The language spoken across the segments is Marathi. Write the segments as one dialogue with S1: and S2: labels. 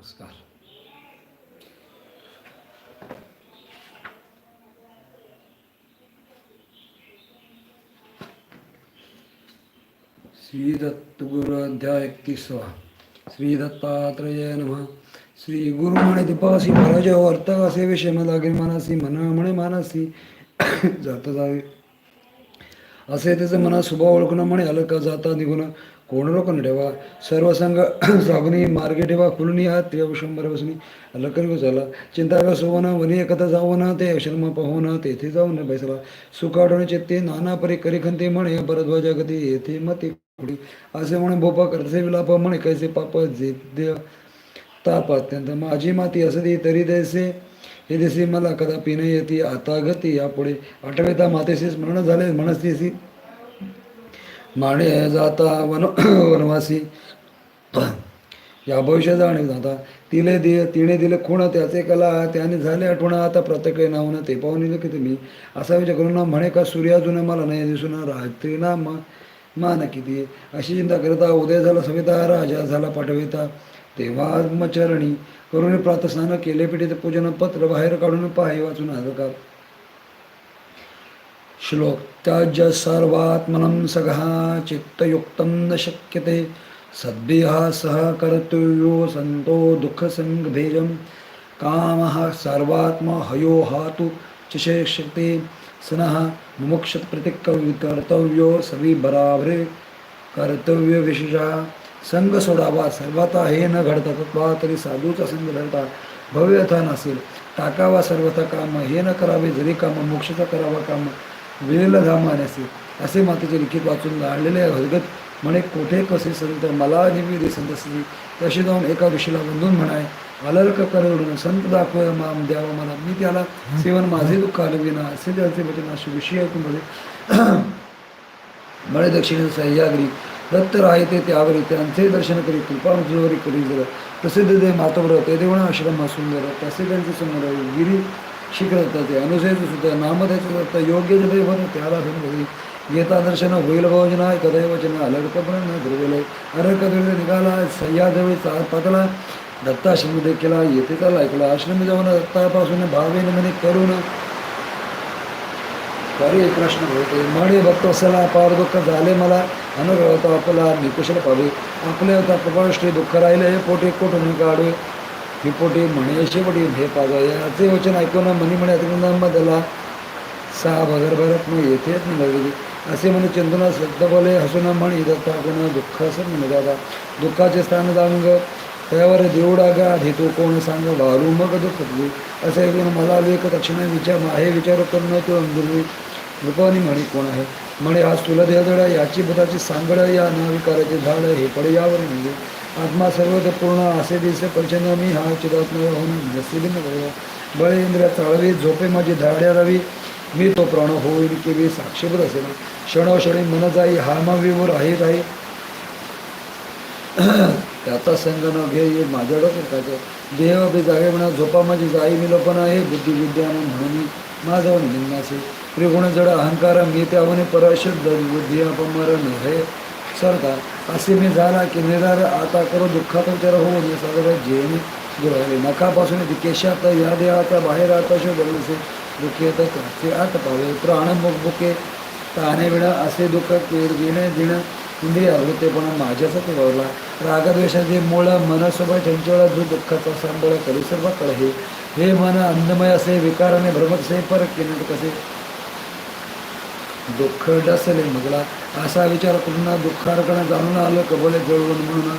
S1: नमस्कार. श्री एकतीसवा श्री दत्तात्रेय नमः. श्री गुरु म्हणे दिपासी महाराज वर्त असे विषय लागे मानसी म्हणा म्हणे मानसी जात जावे असे त्याचं मना स्वभाव ओळखणं म्हणे अलका जाता निघून कोण रोखून ठेवा. सर्व संघ साबणी मार्गे ठेवा खुलणी हात त्रिया शंभर बसणी लखन झाला. चिंता का सोवन वनी एकता जावं ते अक्षरमा पाहून तेथे जाऊन बैसला. सुखाडून चित्ते नाना परी करी खंते म्हणे परध्वज गती येथे मती कुडी असे म्हणे भोपा करसे विलाप म्हणे कैसे पाप जे देव ताप अत्यंत. माझी माती असती तरी दैसे. हे देसी मला कदापि न येती आता गती यापुढे. आठवेता मातेशी स्मरण झाले मनस्थिसी माणे जाता वन वनवासी. या भविष्य जाणे जाता तिले दे तिने दिले खूण त्याचे कला त्याने झाले आठवण आता प्रत्येक नावून ते पाहून दिलं की तुम्ही. असा विचार करून ना म्हणे का सूर्याजून मला नाही दिसून रात्री ना मा मान किती. अशी चिंता करता उदय झाला सविता राजा झाला पाठविता तेव्हा आत्मचरणी करून प्रातस्नान केले पिठीत पूजन पत्र बाहेर काढून पाहे वाचून हलकार श्लोक त्याज सर्वात्मनं सगः चित्तयुक्तं न शक्यते। सद्भिः सह कर्तव्यो संतो दुःखसङ्गभेजं। कामः सर्वात्मा हयो हातु चिशेक्षते सनः मुमुक्षप्रतिकर्तव्यो सवी बराबरे। कर्तव्य विशेषा संघ सोडावा सर्वथा हे न घडता तत्वा तरी साधूचा संघ घडता भव्यथा नसेल टाकावा सर्वथा काम हे न करावे जरी काम मोक्षाचा करावा काम। वेळेला धाम असेल असे. मातेचे लिखित वाचून गाळलेले हलगत म्हणे कोठे कसे संत? मला निविदे संत श्री. तशी जाऊन एका ऋषीला बंधून म्हणाय अलर्क करवडून संत दाखव माम द्यावा मला. मी त्याला सेवन माझे दुःख आलविना असे त्यांचे वचन असे विषय ऐकून म्हणे मळे दक्षिणे सह्याग्री दत्त राहते त्यावरी त्यांचे दर्शन करी कृपा करी जर. प्रसिद्ध दे मातवर ते देवण आश्रम सुंदर तसे त्यांचे समोर गिरी शिखर ते अनुसेच सुद्धा नामदेच योग्य जय भर त्याला समजली गीता दर्शन होईल भोजना कदैवचन वचन न ध्रुवले अरक ध्रुव निघाला सह्याजवळी चा पातला दत्ताश्रम देखील येते त्याला ऐकला आश्रम जाऊन दत्तापासून भावेन म्हणे करून तरी प्रश्न होते. म्हणे भक्तवसला पार दुःख झाले मला. अनुग्रह आपला. निकुशल पावे. आपले होता प्रभाष्टी दुःख राहिले. हे पोटे कोठून काढू? ही पोटे म्हणे शेवटी हे पाजा याचे वचन ऐकून मनी म्हणे अतिक्रमला सहा भगर भरत न येथेच निघाली असे म्हणे चंदना श्रद्धा बोले हसून म्हणी दत्ता कोण दुःख असं म्हणे दादा. दुःखाचे स्थान जाणून त्यावर देवडा गा घेतो कोण सांग वारू मग दुःख असे ऐकून मला लेख दक्षिणा विचार हे विचार करून तो अंदुरवी रूपानी म्हणे कोण आहे? म्हणे आज तुला देहदडा याची भूताची सांगड या नाविकाराचे झाड हे पडयावर म्हणजे. आत्मा सर्व पूर्ण असे दिसे परिचन्न मी हा चिदात्म होऊन बळ बळे इंद्रिया चाळवी झोपे माझी धाड्या रवी. मी तो प्राण होईल की मी साक्षीभूत असेल क्षणोक्षणी मन जाई हामावीवर आहे राही त्याचा संग न घे ये माझ्या देह बी जागे म्हणा झोपा माझी जाई मी लोपण आहे बुद्धी विद्यान म्हणून माझं निघण्याचे त्रिगुण जड अहंकार मी त्यावने परशुद्ध बुद्धी अपमरण हे सरता असे मी झाला की निरार आता करो दुःखात विचार होऊन साधारण जेणे गुरवले नकापासून केशात या देहाचा बाहेर आता शो बनसे दुःखे येतात ते आत पावे. प्राण मुकबुके ताने विणा असे दुःख केर घेणे देणं. इंद्रिय होते पण माझ्याच ते वळला रागद्वेषाचे मूळ मनसोबत त्यांच्यावर जो दुःखाचा सांबळ करी सर्व कळहे हे मन अन्नमय असे विकाराने भ्रमत असे पर किनट कसे? दुःख डसले मगला. असा विचार करून दुःखारकडे जाणून आलं कबले जळवून म्हणून.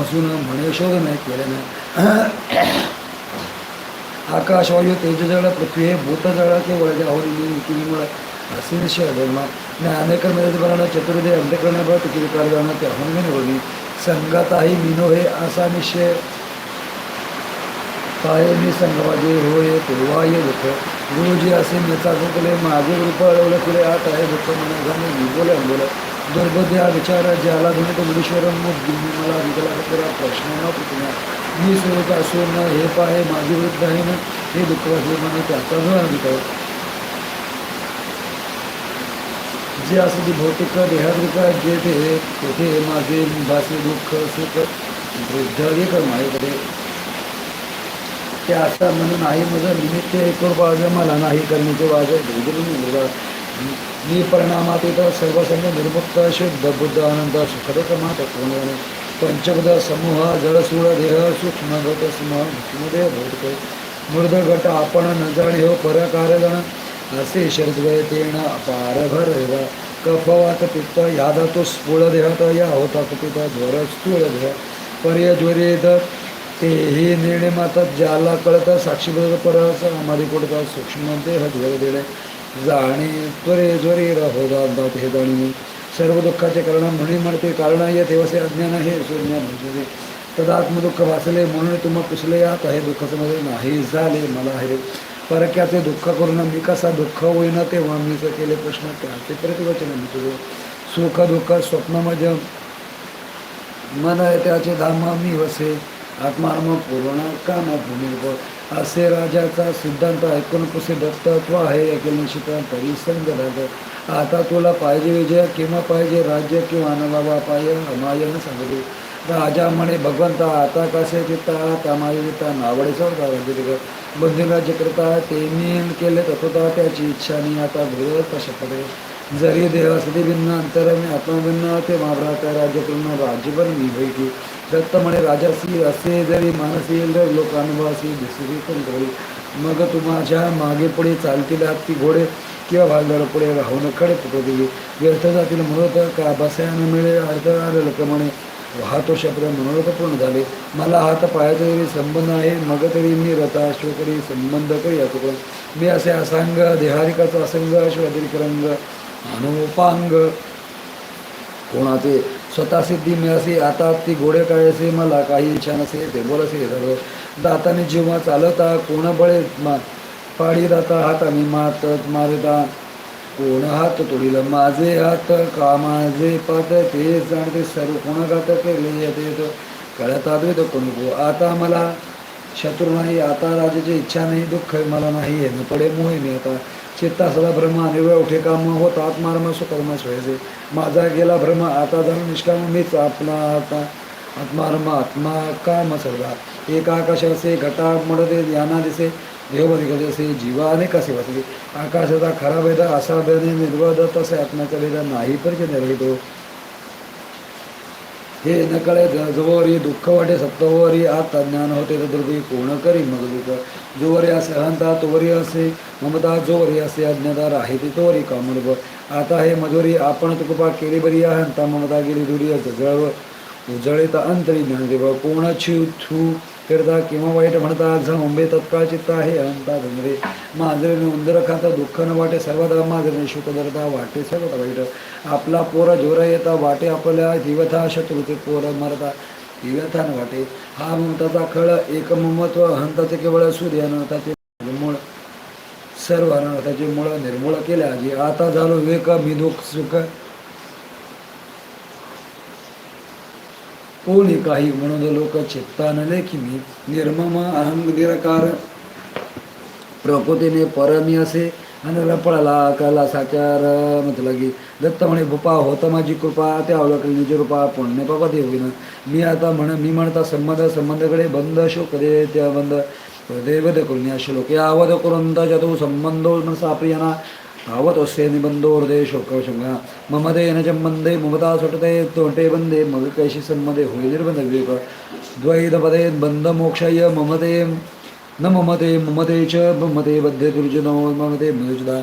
S1: असून म्हणे शोध नाही केले नाही आकाश वायू तेज जळ पृथ्वी हे भूत जळ केवळ जाहोरी किंवा धर्मा अनेक मेदपणानं चतुर्दे अंधकरणाबळ किती जाणं ते होऊन निवडली संगताही मिनो हे असा निश्चय काय मी संगवाजे होय तेव्हा ये दुःख. गुरुजी असे नेता गुकले माझे रूप अडवलं तुले आत आहे भक्त म्हणून झाले मी. बोले बोल विचार ज्याला धुणे तो मुडीश्वर मग मला विकला करा प्रश्न न प्रतिमा मी स्वरूप असून हे पाहे माझे वृद्ध आहे ना हे दुःख असले म्हणून त्याचा न अधिकार जे असं ती भौतिक देहाद्रिका जे ते तेथे माझे भासे दुःख सुख वृद्ध कर माझ्याकडे ते आता म्हणून नाही माझं निमित्त एक रुपया मला नाही करण्याचे वाजे मुलगा मी परिणामात येतो सर्वसंग निर्मुक्त शुद्ध बुद्ध आनंद सुखद मात कोण पंचपद समूह जळसूळ देह सूक्ष्म गट समूह विष्णुदेव मृद गट आपण न जाणे हो जण. असे शरद्वयतेण अपार भर कफवात पित्त यादातो स्फुळ देहत या होता कुपित ज्वर स्थूळ देह. पर्यज्वरेद ते हे निर्णय माता ज्याला कळतात साक्षीबद्दल परस आम्हाला कोडता सूक्ष्म देह ज्वर देणे जाणे त्वरे ज्वरे राहोदात हे जाणीने सर्व दुःखाचे कारण म्हणे म्हणते कारण या तेव्हाचे अज्ञान आहे सुज्ञान म्हणजे तदात्मदुःख वाचले म्हणून तुम्हा पुसले यात आहे दुःखामध्ये नाही झाले मला आहे. परक्याचे दुःख करून मी कसा दुःख होईना तेव्हा मीच केले प्रश्न त्याचे प्रतिवचन मी तुझे. सुख दुःख स्वप्नामध्ये मन आहे त्याचे धाम मी वसे. आत्मार्म पूर्ण काम भूमी असे राजाचा सिद्धांत ऐकून प्रसिद्ध तत्व आहे ऐकून तरी संघ राग आता तुला पाहिजे विजय किंवा पाहिजे राज्य किंवा अनबाबा पाय अमायन सांगते. राजा म्हणे भगवंता आता कसे पिता त्यामाय चित्ता नावडे सोडता राज्य करता ते मी केले तत्वता त्याची इच्छा नाही आता भगवत शपथे जरी देह भिन्न अंतर मी आत्मभिन्न ते महाभ्राता राज्य करून राज्य पण दत्त म्हणे राजासी असे जरी मानसी जर लोक अनुभवासी दिसरी पण घरी मग तू मागे पुढे चालतील ती घोडे किंवा भालदार पुढे राहून कडे पुटवतील व्यर्थ जातील मृत का बसायला मिळेल अर्थ आलेलं लोक म्हणे वाहतो शब्द मनोरथ पूर्ण झाले. मला हात पायाचा जरी संबंध आहे मग तरी मी रथा अश्वकरी संबंध करी याचो मी असे असांग देहारिकाचा असंग अश्वधिक रंग. अनुपांग. कोणाचे स्वतः सिद्धी मिळासी आता ती घोडे काळेसे मला काही इच्छा नसे ते बोलसे सर्व. दाताने जेव्हा चालता कोण बळे मा पाडी दाता हाताने मात मारता. कोण हात तोडील माझे हात का माझे पात ते जाणते सर्व कोण गात केले येते येत कळत आद्वित कोणी आता मला शत्रू नाही आता राजाची इच्छा नाही दुःख मला नाही न पडे मोहिनी आता. चित्ता सदा ब्रह्म निवळ उठे काम होत आत्मारम सुकर्म सोयचे माझा गेला भ्रम आता जाणून निष्काम मीच आपला आता. आत्मारम आत्मा काम सदा एक आकाशाचे घटा मडदे याना दिसे. देवमध्ये कसे असे जीवाने कसे वाचले आकाशाचा खरा वेद असा वेद निर्वाद तसे आत्म्याचा वेद नाही परिचय निर्वहितो हे नकळे कळे जोवरी दुःख वाटे सप्तवरी आता ज्ञान होते तर दुर्गी कोण करी मग दुःख. जोवरी असे अहंता तोवरी असे ममता जोवरी असे अज्ञता आहे ते तोवरी कामरूप आता हे मधुरी आपण तुकपा केली बरी अहंता ममता गेली दुरी जळव उजळीत अंतरी ज्ञान देव छू थू करता किंवा वाईट म्हणता झंबे तत्काळ चित्त आहे अहंता धनरे माझे उंदर खाता दुःख न वाटे सर्वदा माझे शुक धरता वाटे सर्वदा वाईट आपला पोरा जोरा येता वाटे आपल्या दिवथा शत्रूचे पोर मरता. दिव्यथा वाटे. हा ममताचा खळ एक ममत्व अहंताचे केवळ सूर्य अनर्थाचे निर्मूळ. सर्व अनर्थाचे मूळ निर्मूळ केल्या जे आता झालो विवेक मी दुःख सुख कोणी काही म्हणून लोक चित्तानले की मी निर्मम अहंग निराकार. प्रकृतीने परमी असे आणि रपळला कला साचार. म्हटलं की दत्त म्हणे बुपा होतं माझी कृपा त्या अवलकली निज रूपा पुण्य बाबा देवीन. मी आता म्हण मी म्हणता संबंध संबंधाकडे बंद शोक दे त्या बंद. देवद करून या श्लोक यावद करून तू संबंध मनसा प्रियना. आवत असे निबंधो हृदय शोक शंका ममदे न संबंधे ममता सुटते तोटे बंदे मग कैशी संबंधे होई निर्बंध विवेक द्वैत पदे बंध मोक्षय ममते। न ममते ममते च ममते बद्धे दुर्जन ममते मनुजदा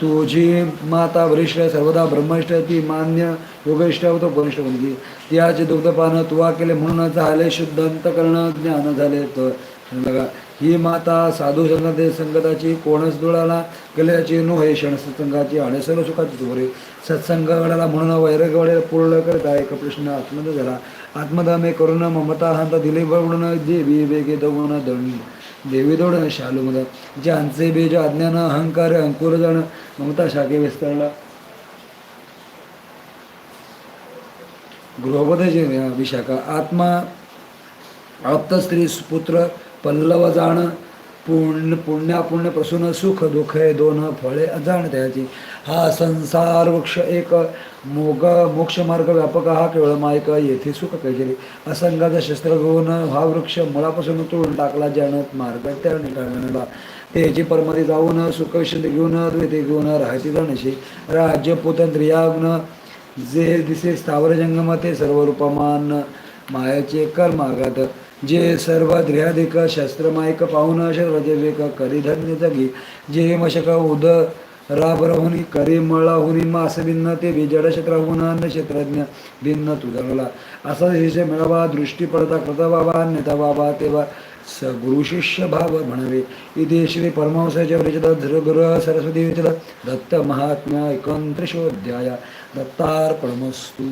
S1: तुझी माता वरिष्ठ सर्वदा ब्रह्मनिष्ठ ती मान्य योगिष्ठ होतो वरिष्ठ मुलगी त्याचे दुग्धपान तुवा केले म्हणून झाले शुद्धांत अंतकरण ज्ञान झाले तर बघा ही माता साधू संगते संगताची कोणच दुळाला गल्याची नो हे क्षण सत्संगाची आणि सर्व सुखाची चोरे सत्संग घडाला म्हणून वैरग पूर्ण करत आहे. एक प्रश्न आत्मद झाला आत्मदामे करून ममता हंत दिले बळून देवी वेगे दवून दळणी देवी दोडण शालू मद. ज्यांचे बीज अज्ञान अहंकार अंकुर जण. ममता शाखे विस्तारला. गृहपदाची विशाखा. आत्मा आप्त स्त्री पुत्र पल्लव जाण पुण्य पुण्यापुण्य प्रसून सुख दुःख दोन फळे अजाण त्याची. हा संसार वृक्ष एक मोग मोक्षमार्ग व्यापक हा केवळ मायक येथे सुख कैजरी असंगाचा शस्त्र घेऊन हा वृक्ष मुळापासून तोडून टाकला ज्यानं मार्ग त्या निकाळला त्याची परमती जाऊन सुख घेऊन द्वैते घेऊन राहायची जाणशी. राज्य पोतंत्रियाग्न जे दिसे स्थावर जंगम ते सर्व रूपमान मायाचे कर्मागत जे सर्व ध्रियाधिक शस्त्रमायक पाहून शस्त्रजेविक करी धन्य जगी जे मशक उद राबरहुनी करी मळाहुनी मास भिन्न ते विजड क्षेत्रहुन क्षेत्रज्ञ भिन्न तुझला असा शिष्य मिळावा दृष्टी पडता कृता बाबा अन्यथा बाबा तेव्हा स भाव म्हणावे. इथे श्री परमहंसाच्या विरचित गुरु सरस्वती विरचित दत्त महात्म्या एकोणत्रिशोध्याया दत्तार्पणमस्तू.